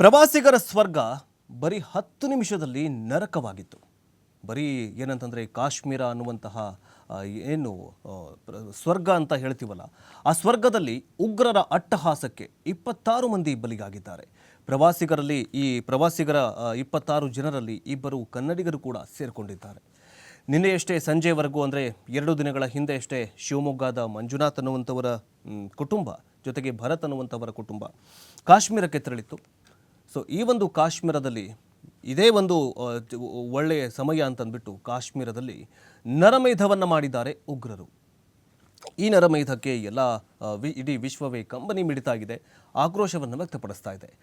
ಪ್ರವಾಸಿಗರ ಸ್ವರ್ಗ ಬರೀ ಹತ್ತು ನಿಮಿಷದಲ್ಲಿ ನರಕವಾಗಿತ್ತು. ಬರೀ ಏನಂತಂದರೆ ಕಾಶ್ಮೀರ ಅನ್ನುವಂತಹ ಏನು ಸ್ವರ್ಗ ಅಂತ ಹೇಳ್ತೀವಲ್ಲ, ಆ ಸ್ವರ್ಗದಲ್ಲಿ ಉಗ್ರರ ಅಟ್ಟಹಾಸಕ್ಕೆ ಇಪ್ಪತ್ತಾರು ಮಂದಿ ಬಲಿಗಾಗಿದ್ದಾರೆ ಪ್ರವಾಸಿಗರಲ್ಲಿ, ಈ ಪ್ರವಾಸಿಗರ ಇಪ್ಪತ್ತಾರು ಜನರಲ್ಲಿ ಇಬ್ಬರು ಕನ್ನಡಿಗರು ಕೂಡ ಸೇರಿಕೊಂಡಿದ್ದಾರೆ. ನಿನ್ನೆಯಷ್ಟೇ ಸಂಜೆವರೆಗೂ ಅಂದರೆ ಎರಡು ದಿನಗಳ ಹಿಂದೆಯಷ್ಟೇ ಶಿವಮೊಗ್ಗದ ಮಂಜುನಾಥ್ ಅನ್ನುವಂಥವರ ಕುಟುಂಬ ಜೊತೆಗೆ ಭರತ್ ಅನ್ನುವಂಥವರ ಕುಟುಂಬ ಕಾಶ್ಮೀರಕ್ಕೆ ತೆರಳಿತ್ತು. ಸೊ ಈ ಒಂದು ಕಾಶ್ಮೀರದಲ್ಲಿ, ಇದೇ ಒಂದು ಒಳ್ಳೆಯ ಸಮಯ ಅಂತಂದ್ಬಿಟ್ಟು ಕಾಶ್ಮೀರದಲ್ಲಿ ನರಮೇಧವನ್ನು ಮಾಡಿದ್ದಾರೆ ಉಗ್ರರು. ಈ ನರಮೇಧಕ್ಕೆ ಎಲ್ಲ ವಿ- ಇಡೀ ವಿಶ್ವವೇ ಕಂಬನಿ ಮಿಡಿತಾ ಇದೆ ಆಕ್ರೋಶವನ್ನು ವ್ಯಕ್ತಪಡಿಸ್ತಾ ಇದೆ.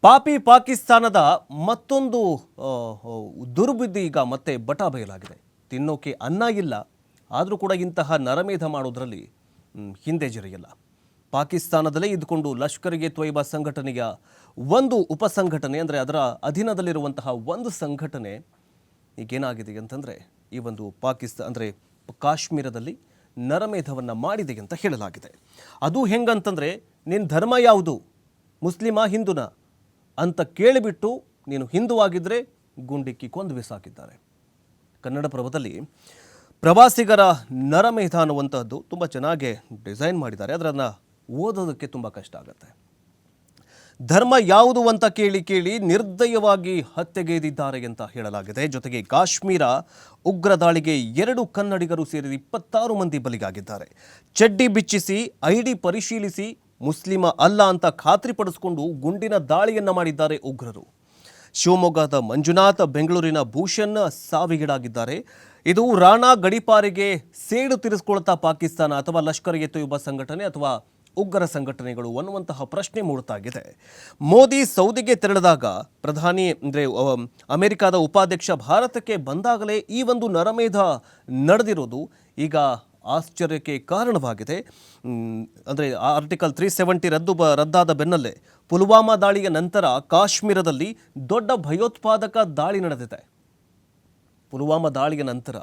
ಪಾಪಿ ಪಾಕಿಸ್ತಾನದ ಮತ್ತೊಂದು ದುರ್ಬುದ್ಧಿ ಈಗ ಮತ್ತೆ ಬಟ ಬಯಲಾಗಿದೆ. ತಿನ್ನೋಕೆ ಅನ್ನ ಇಲ್ಲ, ಆದರೂ ಕೂಡ ಇಂತಹ ನರಮೇಧ ಮಾಡೋದರಲ್ಲಿ ಹಿಂದೆ ಜರಿಯಲ್ಲ. ಪಾಕಿಸ್ತಾನದಲ್ಲೇ ಇದ್ದುಕೊಂಡು ಲಷ್ಕರ್ಗೆ ತೊಯ್ಬಾ ಸಂಘಟನೆಯ ಒಂದು ಉಪಸಂಘಟನೆ, ಅಂದರೆ ಅದರ ಅಧೀನದಲ್ಲಿರುವಂತಹ ಒಂದು ಸಂಘಟನೆ ಈಗೇನಾಗಿದೆ ಅಂತಂದರೆ ಈ ಒಂದು ಪಾಕಿಸ್ತಾನ ಅಂದರೆ ಕಾಶ್ಮೀರದಲ್ಲಿ ನರಮೇಧವನ್ನು ಮಾಡಿದೆ ಅಂತ ಹೇಳಲಾಗಿದೆ. ಅದು ಹೆಂಗಂತಂದರೆ ನಿನ್ನ ಧರ್ಮ ಯಾವುದು? ಮುಸ್ಲಿಮಾ, ಹಿಂದೂನ? ಅಂತ ಕೇಳಿಬಿಟ್ಟು ನೀನು ಹಿಂದೂ ಆಗಿದ್ದರೆ ಗುಂಡಿಕ್ಕಿ ಕೊಂದು ಬಿಸಾಕಿದ್ದಾರೆ. ಕನ್ನಡಪ್ರಭದಲ್ಲಿ ಪ್ರವಾಸಿಗರ ನರಮೇಧ ಅನ್ನುವಂಥದ್ದು ತುಂಬ ಚೆನ್ನಾಗಿ ಡಿಸೈನ್ ಮಾಡಿದ್ದಾರೆ. ಅದನ್ನು ಓದೋದಕ್ಕೆ ತುಂಬ ಕಷ್ಟ ಆಗುತ್ತೆ. ಧರ್ಮ ಯಾವುದು ಅಂತ ಕೇಳಿ ಕೇಳಿ ನಿರ್ದಯವಾಗಿ ಹತ್ಯೆಗೈದಿದ್ದಾರೆ ಅಂತ ಹೇಳಲಾಗಿದೆ. ಜೊತೆಗೆ ಕಾಶ್ಮೀರ ಉಗ್ರ ದಾಳಿಗೆ ಎರಡು ಕನ್ನಡಿಗರು ಸೇರಿ ಇಪ್ಪತ್ತಾರು ಮಂದಿ ಬಲಿಗಾಗಿದ್ದಾರೆ ಚಡ್ಡಿ ಬಿಚ್ಚಿಸಿ, ಐಡಿ ಪರಿಶೀಲಿಸಿ, ಮುಸ್ಲಿಮ ಅಲ್ಲ ಅಂತ ಖಾತ್ರಿಪಡಿಸಿಕೊಂಡು ಗುಂಡಿನ ದಾಳಿಯನ್ನು ಮಾಡಿದ್ದಾರೆ ಉಗ್ರರು. ಶಿವಮೊಗ್ಗದ ಮಂಜುನಾಥ ಬೆಂಗಳೂರಿನ ಭೂಷಣ್ ಸಾವಿಗೀಡಾಗಿದ್ದಾರೆ. ಇದು ರಾಣಾ ಗಡಿಪಾರಿಗೆ ಸೇಡು ತೀರಿಸಿಕೊಳ್ತಾ ಪಾಕಿಸ್ತಾನ ಅಥವಾ ಲಷ್ಕರ್ ಎ ತೊಯ್ಯುಬ ಸಂಘಟನೆ ಅಥವಾ ಉಗ್ರ ಸಂಘಟನೆಗಳು ಅನ್ನುವಂತಹ ಪ್ರಶ್ನೆ ಮೂಡುತ್ತಾಗಿದೆ. ಮೋದಿ ಸೌದಿಗೆ ತೆರಳಿದಾಗ ಪ್ರಧಾನಿ ಅಂದರೆ ಅಮೆರಿಕದ ಉಪಾಧ್ಯಕ್ಷ ಭಾರತಕ್ಕೆ ಬಂದಾಗಲೇ ಈ ಒಂದು ನರಮೇಧ ನಡೆದಿರೋದು ಈಗ ಆಶ್ಚರ್ಯಕ್ಕೆ ಕಾರಣವಾಗಿದೆ. ಅಂದರೆ ಆರ್ಟಿಕಲ್ ತ್ರೀ ಸೆವೆಂಟಿ ರದ್ದು ಬ, ರದ್ದಾದ ಬೆನ್ನಲ್ಲೇ ಪುಲ್ವಾಮಾ ದಾಳಿಯ ನಂತರ ಕಾಶ್ಮೀರದಲ್ಲಿ ದೊಡ್ಡ ಭಯೋತ್ಪಾದಕ ದಾಳಿ ನಡೆದಿದೆ. ಪುಲ್ವಾಮಾ ದಾಳಿಯ ನಂತರ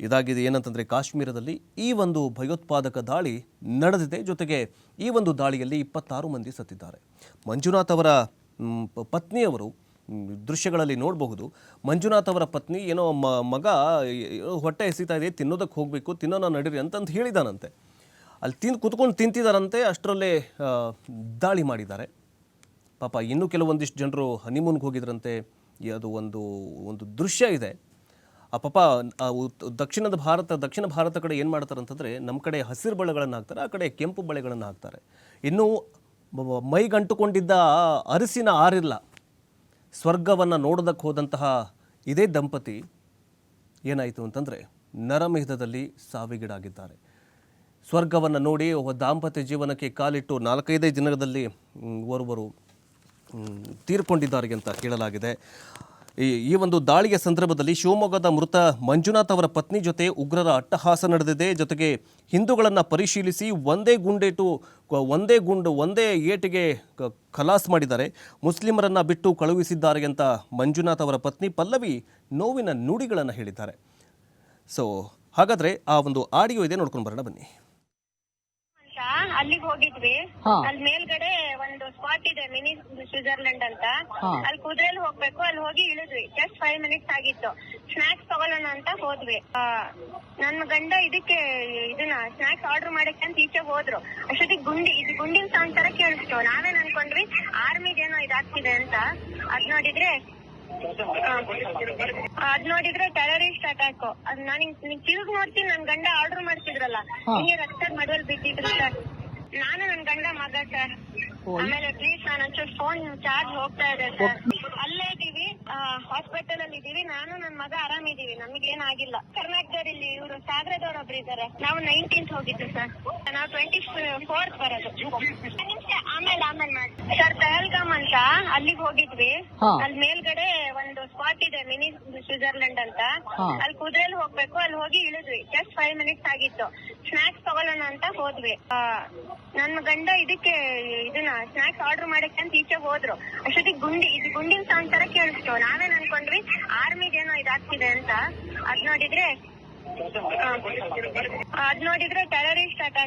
ಇದಾಗಿದೆ ಏನಂತಂದರೆ ಕಾಶ್ಮೀರದಲ್ಲಿ ಈ ಒಂದು ಭಯೋತ್ಪಾದಕ ದಾಳಿ ನಡೆದಿದೆ. ಜೊತೆಗೆ ಈ ಒಂದು ದಾಳಿಯಲ್ಲಿ ಇಪ್ಪತ್ತಾರು ಮಂದಿ ಸತ್ತಿದ್ದಾರೆ. ಮಂಜುನಾಥ್ ಅವರ ಪತ್ನಿಯವರು ದೃಶ್ಯಗಳಲ್ಲಿ ನೋಡಬಹುದು. ಮಂಜುನಾಥ್ ಅವರ ಪತ್ನಿ ಏನೋ ಮ, ಮಗ ಹೊಟ್ಟೆ ಎಸಿತಾ ಇದೆ ತಿನ್ನೋದಕ್ಕೆ ಹೋಗಬೇಕು ತಿನ್ನೋಣ ನಡೀರಿ ಅಂತಂದು ಹೇಳಿದಾನಂತೆ. ಅಲ್ಲಿ ತಿಂದು, ಕುತ್ಕೊಂಡು ತಿಂತಿದ್ದಾರಂತೆ ಅಷ್ಟರಲ್ಲೇ ದಾಳಿ ಮಾಡಿದ್ದಾರೆ. ಪಾಪ ಇನ್ನೂ ಕೆಲವೊಂದಿಷ್ಟು ಜನರು ಹನಿಮೂನ್ಗೆ ಹೋಗಿದ್ರಂತೆ. ಅದು ಒಂದು ಒಂದು ದೃಶ್ಯ ಇದೆ. ಪಾಪ ದಕ್ಷಿಣದ ಭಾರತ, ದಕ್ಷಿಣ ಭಾರತ ಕಡೆ ಏನು ಮಾಡ್ತಾರೆ ಅಂತಂದರೆ ನಮ್ಮ ಕಡೆ ಹಸಿರು ಬಳೆಗಳನ್ನು ಹಾಕ್ತಾರೆ, ಆ ಕಡೆ ಕೆಂಪು ಬಳೆಗಳನ್ನು ಹಾಕ್ತಾರೆ. ಇನ್ನೂ ಮೈಗಂಟುಕೊಂಡಿದ್ದ ಅರಸಿನ ಆರಿಲ್ಲ, ಸ್ವರ್ಗವನ್ನು ನೋಡೋದಕ್ಕೆ ಹೋದಂತಹ ಇದೇ ದಂಪತಿ ಏನಾಯಿತು ಅಂತಂದರೆ ನರಮೇಧದಲ್ಲಿ ಸಾವಿಗೀಡಾಗಿದ್ದಾರೆ. ಸ್ವರ್ಗವನ್ನು ನೋಡಿ ದಾಂಪತ್ಯ ಜೀವನಕ್ಕೆ ಕಾಲಿಟ್ಟು ನಾಲ್ಕೈದೇ ದಿನದಲ್ಲಿ ಓರ್ವರು ತೀರ್ಕೊಂಡಿದ್ದಾರೆ ಅಂತ ಹೇಳಲಾಗಿದೆ ಈ ಒಂದು ದಾಳಿಯ ಸಂದರ್ಭದಲ್ಲಿ ಶಿವಮೊಗ್ಗದ ಮೃತ ಮಂಜುನಾಥ್ ಅವರ ಪತ್ನಿ ಜೊತೆ ಉಗ್ರರ ಅಟ್ಟಹಾಸ ನಡೆದಿದೆ. ಜೊತೆಗೆ ಹಿಂದೂಗಳನ್ನು ಪರಿಶೀಲಿಸಿ ಒಂದೇ ಗುಂಡೇಟು ಒಂದೇ ಗುಂಡು, ಒಂದೇ ಏಟಿಗೆ ಖಲಾಸ್ ಮಾಡಿದ್ದಾರೆ. ಮುಸ್ಲಿಮರನ್ನು ಬಿಟ್ಟು ಕಳುಹಿಸಿದ್ದಾರೆ ಅಂತ ಮಂಜುನಾಥ್ ಅವರ ಪತ್ನಿ ಪಲ್ಲವಿ ನೋವಿನ ನುಡಿಗಳನ್ನು ಹೇಳಿದ್ದಾರೆ. ಸೊ ಹಾಗಾದರೆ ಆ ಒಂದು ಆಡಿಯೋ ಇದೆ ನೋಡ್ಕೊಂಡು ಬರೋಣ ಬನ್ನಿ. ಅಲ್ಲಿಗೆ ಹೋಗಿದ್ವಿ. ಅಲ್ಲಿ ಮೇಲ್ಗಡೆ ಒಂದು ಸ್ಪಾಟ್ ಇದೆ ಮಿನಿ ಸ್ವಿಟ್ಜರ್ಲೆಂಡ್ ಅಂತ. ಅಲ್ಲಿ ಕುದುರೆಲ್ ಹೋಗ್ಬೇಕು ಅಲ್ಲಿ ಹೋಗಿ ಇಳಿದ್ವಿ. ಜಸ್ಟ್ ಫೈವ್ ಮಿನಿಟ್ಸ್ ಆಗಿತ್ತು. ಸ್ನಾಕ್ಸ್ ತಗೊಳ್ಳೋಣ ಅಂತ ಹೋದ್ವಿ. ಆ, ನನ್ನ ಗಂಡ ಇದಕ್ಕೆ ಇದನ್ನ ಸ್ನಾಕ್ಸ್ ಆರ್ಡರ್ ಮಾಡಕ್ಕೆ ಅಂತ ಈಚೆ ಹೋದ್ರು. ಅಷ್ಟೊತ್ತಿಗೆ ಗುಂಡಿ ಇದು ಗುಂಡಿನ ಸೌಂಡ್ ತರ ಕೇಳಿಸ್ತು. ನಾವೇನ್ ಅನ್ಕೊಂಡ್ವಿ ಆರ್ಮಿದೇನೋ ಇದಾಗ್ತಿದೆ ಅಂತ. ಅದ್ ನೋಡಿದ್ರೆ ಅದ್ ನೋಡಿದ್ರೆ ಟೆರರಿಸ್ಟ್ ಅಟ್ಯಾಕ್ ಅದ್ ನಾನು ಹಿಂಗ್ ತಿರುಗ್ ನೋಡ್ತೀನಿ ನನ್ ಗಂಡ ಆರ್ಡರ್ ಮಾಡ್ತಿದ್ರಲ್ಲ. ಹಿಂಗೆ ರಕ್ತದ ಮಡುವಲ್ಲಿ ಬಿದ್ದಿದ್ರು ಸರ್ ನಾನು ನನ್ ಗಂಡ ಮಗ ಸರ್ ಆಮೇಲೆ ಪ್ಲೀಸ್ ನಾನು ಒಂಚೂರು ಫೋನ್ ಚಾರ್ಜ್ ಹೋಗ್ತಾ ಇದೆ ಸರ್ ಅಲ್ಲೇ ಇದೀವಿ ಹಾಸ್ಪಿಟಲ್ ಅಲ್ಲಿ ಇದೀವಿ ನಾನು ನನ್ ಮಗ ಆರಾಮಿದೀವಿ ನಮಗೆ ಏನಾಗಿಲ್ಲ. ಕರ್ನಾಟಕದಲ್ಲಿ ಇಲ್ಲಿ ಇವರು ಸಾಗರದವ್ರು ಒಬ್ರು ಇದಾರೆ ನಾವು ನೈನ್ಟೀನ್ತ್ ಹೋಗಿದ್ದು ಸರ್ ನಾವು ಟ್ವೆಂಟಿ ಫೋರ್ತ್ ಬರೋದು. ಆಮೇಲೆ ಆಮೇಲೆ ಮಾಡಿ ಸರ್ ಪಹಲ್ಗಾಮ್ ಅಂತ ಅಲ್ಲಿಗೆ ಹೋಗಿದ್ವಿ. ಅಲ್ಲಿ ಮೇಲ್ಗಡೆ ಒಂದು ಸ್ಪಾಟ್ ಇದೆ ಮಿನಿ ಸ್ವಿಟ್ಜರ್ಲೆಂಡ್ ಅಂತ. ಅಲ್ಲಿ ಕುದುರೆಲಿ ಹೋಗ್ಬೇಕು ಅಲ್ಲಿ ಹೋಗಿ ಇಳಿದ್ವಿ. ಜಸ್ಟ್ ಫೈವ್ ಮಿನಿಟ್ಸ್ ಆಗಿತ್ತು. ಸ್ನಾಕ್ಸ್ ತಗೊಳ್ಳೋಣ ಅಂತ ಹೋದ್ವಿ. ಆ, ನನ್ನ ಗಂಡ ಇದಕ್ಕೆ ಇದನ್ನ ಸ್ನಾಕ್ಸ್ ಆರ್ಡರ್ ಮಾಡಕ್ಕೆ ಅಂತ ಈಚೆ ಹೋದ್ರು. ಅಷ್ಟೊತ್ತಿಗೆ ಗುಂಡಿ ಇದು ಗುಂಡಿನ ಸೌಂಡ್ ತರ ಕೇಳಿಸ್ತು. ನಾವೇನ್ ಅನ್ಕೊಂಡ್ವಿ ಆರ್ಮಿದೇನೋ ಇದಾಗ್ತಿದೆ ಅಂತ. ಅದ್ ನೋಡಿದ್ರೆ ಅದ್ ನೋಡಿದ್ರೆ ಟೆರರಿಸ್ಟ್ ಅಟ್ಯಾಕ್